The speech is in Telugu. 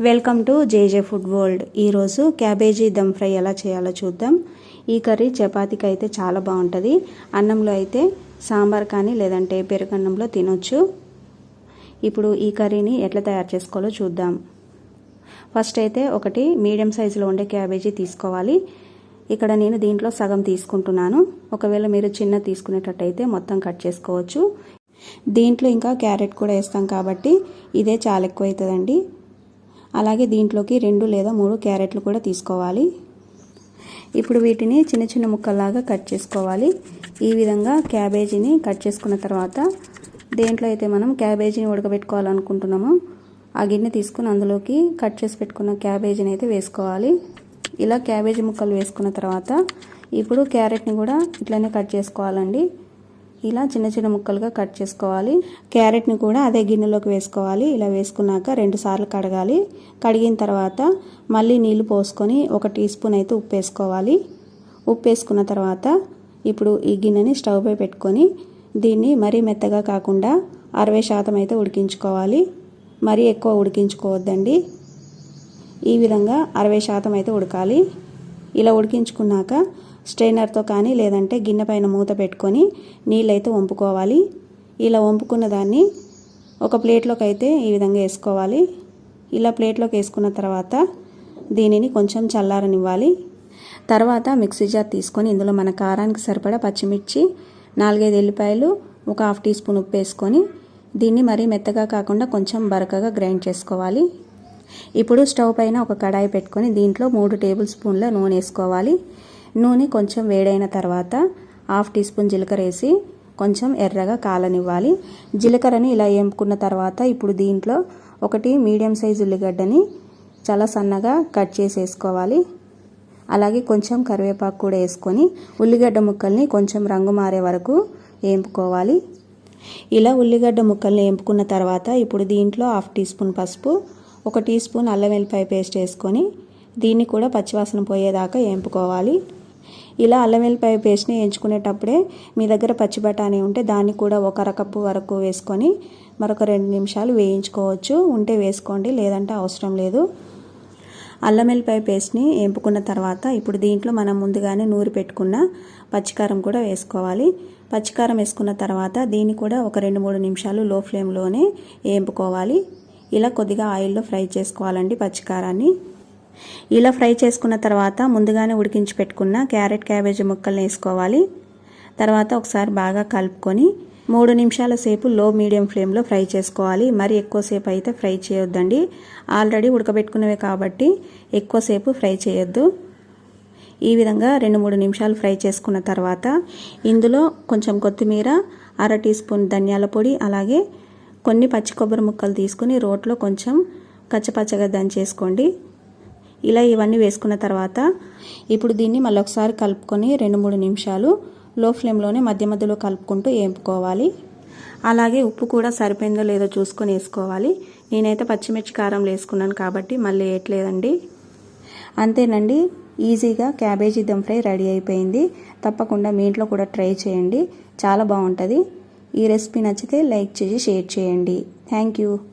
Welcome to J food food. World cabbage dum fry ఎలా చేయాలో చూద్దాం. ఈ కర్రీ చపాతీకి అయితే చాలా బాగుంటుంది. అన్నంలో అయితే సాంబార్ కానీ లేదంటే పెరుగన్నంలో తినొచ్చు. ఇప్పుడు ఈ కర్రీని ఎట్లా తయారు చేసుకోవాలో చూద్దాం. ఫస్ట్ అయితే ఒకటి మీడియం సైజులో ఉండే క్యాబేజీ తీసుకోవాలి. ఇక్కడ నేను దీంట్లో సగం తీసుకుంటున్నాను. ఒకవేళ మీరు చిన్న తీసుకునేటట్టయితే మొత్తం కట్ చేసుకోవచ్చు. దీంట్లో ఇంకా క్యారెట్ కూడా వేస్తాం కాబట్టి ఇదే చాలా ఎక్కువ అవుతుందండి అలాగే దీంట్లోకి రెండు లేదా మూడు క్యారెట్లు కూడా తీసుకోవాలి. ఇప్పుడు వీటిని చిన్న చిన్న ముక్కల్లాగా కట్ చేసుకోవాలి. ఈ విధంగా క్యాబేజీని కట్ చేసుకున్న తర్వాత దేంట్లో అయితే మనం క్యాబేజీని ఉడకబెట్టుకోవాలనుకుంటున్నామో ఆ గిన్నె తీసుకుని అందులోకి కట్ చేసి పెట్టుకున్న క్యాబేజీని అయితే వేసుకోవాలి. ఇలా క్యాబేజీ ముక్కలు వేసుకున్న తర్వాత ఇప్పుడు క్యారెట్ని కూడా ఇట్లనే కట్ చేసుకోవాలండి. ఇలా చిన్న చిన్న ముక్కలుగా కట్ చేసుకోవాలి. క్యారెట్ని కూడా అదే గిన్నెలోకి వేసుకోవాలి. ఇలా వేసుకున్నాక రెండు సార్లు కడగాలి. కడిగిన తర్వాత మళ్ళీ నీళ్ళు పోసుకొని ఒక టీ స్పూన్ అయితే ఉప్పు వేసుకోవాలి. ఉప్పు వేసుకున్న తర్వాత ఇప్పుడు ఈ గిన్నెని స్టవ్పై పెట్టుకొని దీన్ని మరీ మెత్తగా కాకుండా అరవై శాతం అయితే ఉడికించుకోవాలి. మరీ ఎక్కువ ఉడికించుకోవద్దండి. ఈ విధంగా అరవై శాతం అయితే ఉడకాలి. ఇలా ఉడికించుకున్నాక స్ట్రైనర్తో కానీ లేదంటే గిన్నె పైన మూత పెట్టుకొని నీళ్ళైతే వంపుకోవాలి. ఇలా వంపుకున్న దాన్ని ఒక ప్లేట్లోకి అయితే ఈ విధంగా వేసుకోవాలి. ఇలా ప్లేట్లోకి వేసుకున్న తర్వాత దీనిని కొంచెం చల్లారనివ్వాలి. తర్వాత మిక్సీ జార్ తీసుకొని ఇందులో మన కారానికి సరిపడా పచ్చిమిర్చి నాలుగైదు ఎల్లిపాయలు ఒక హాఫ్ టీ స్పూన్ ఉప్పు వేసుకొని దీన్ని మరీ మెత్తగా కాకుండా కొంచెం బరకగా గ్రైండ్ చేసుకోవాలి. ఇప్పుడు స్టవ్ పైన ఒక కడాయి పెట్టుకొని దీంట్లో మూడు టేబుల్ స్పూన్ల నూనె వేసుకోవాలి. నూనె కొంచెం వేడైన తర్వాత హాఫ్ టీ స్పూన్ జీలకర్ర వేసి కొంచెం ఎర్రగా కాలనివ్వాలి. జీలకర్రని ఇలా ఎంపుకున్న తర్వాత ఇప్పుడు దీంట్లో ఒకటి మీడియం సైజ్ ఉల్లిగడ్డని చాలా సన్నగా కట్ చేసి వేసుకోవాలి అలాగే కొంచెం కరివేపాకు కూడా వేసుకొని ఉల్లిగడ్డ ముక్కల్ని కొంచెం రంగు మారే వరకు ఏంపుకోవాలి. ఇలా ఉల్లిగడ్డ ముక్కల్ని ఏంపుకున్న తర్వాత ఇప్పుడు దీంట్లో హాఫ్ టీ స్పూన్ పసుపు ఒక టీ స్పూన్ అల్లం వెల్లిపాయ పేస్ట్ వేసుకొని దీన్ని కూడా పచ్చివాసన పోయేదాకా ఏంపుకోవాలి. ఇలా అల్లం వెల్లిపాయ పేస్ట్ని ఎంచుకునేటప్పుడే మీ దగ్గర పచ్చి బఠానీ ఉంటే దాన్ని కూడా ఒక అరకప్పు వరకు వేసుకొని మరొక రెండు నిమిషాలు వేయించుకోవచ్చు. ఉంటే వేసుకోండి లేదంటే అవసరం లేదు. అల్లం వెల్లిపాయ పేస్ట్ని ఎంపుకున్న తర్వాత ఇప్పుడు దీంట్లో మనం ముందుగానే నూరి పెట్టుకున్న పచ్చికారం కూడా వేసుకోవాలి. పచ్చికారం వేసుకున్న తర్వాత దీన్ని కూడా ఒక రెండు మూడు నిమిషాలు లో ఫ్లేమ్లోనే వేపుకోవాలి. ఇలా కొద్దిగా ఆయిల్లో ఫ్రై చేసుకోవాలండి పచ్చికారాన్ని. ఇలా ఫ్రై చేసుకున్న తర్వాత ముందుగానే ఉడికించి పెట్టుకున్న క్యారెట్ క్యాబేజీ ముక్కల్ని వేసుకోవాలి. తర్వాత ఒకసారి బాగా కలుపుకొని మూడు నిమిషాల సేపు లో మీడియం ఫ్లేమ్లో ఫ్రై చేసుకోవాలి. మరి ఎక్కువసేపు అయితే ఫ్రై చేయొద్దండి. ఆల్రెడీ ఉడకబెట్టుకునేవే కాబట్టి ఎక్కువసేపు ఫ్రై చేయొద్దు. ఈ విధంగా రెండు మూడు నిమిషాలు ఫ్రై చేసుకున్న తర్వాత ఇందులో కొంచెం కొత్తిమీర అర టీ స్పూన్ ధనియాల పొడి అలాగే కొన్ని పచ్చి కొబ్బరి ముక్కలు తీసుకుని రోట్లో కొంచెం కచ్చపచ్చగా దంచేసుకోండి. ఇలా ఇవన్నీ వేసుకున్న తర్వాత ఇప్పుడు దీన్ని మళ్ళీ ఒకసారి కలుపుకొని రెండు మూడు నిమిషాలు లో ఫ్లేమ్లోనే మధ్య మధ్యలో కలుపుకుంటూ వేపుకోవాలి అలాగే ఉప్పు కూడా సరిపోయిందో లేదో చూసుకొని వేసుకోవాలి. నేనైతే పచ్చిమిర్చి కారం వేసుకున్నాను కాబట్టి మళ్ళీ వేయట్లేదండి. అంతేనండి ఈజీగా క్యాబేజీ దమ్ ఫ్రై రెడీ అయిపోయింది. తప్పకుండా మీ ఇంట్లో కూడా ట్రై చేయండి. చాలా బాగుంటుంది. ఈ రెసిపీ నచ్చితే లైక్ చేసి షేర్ చేయండి. Thank you.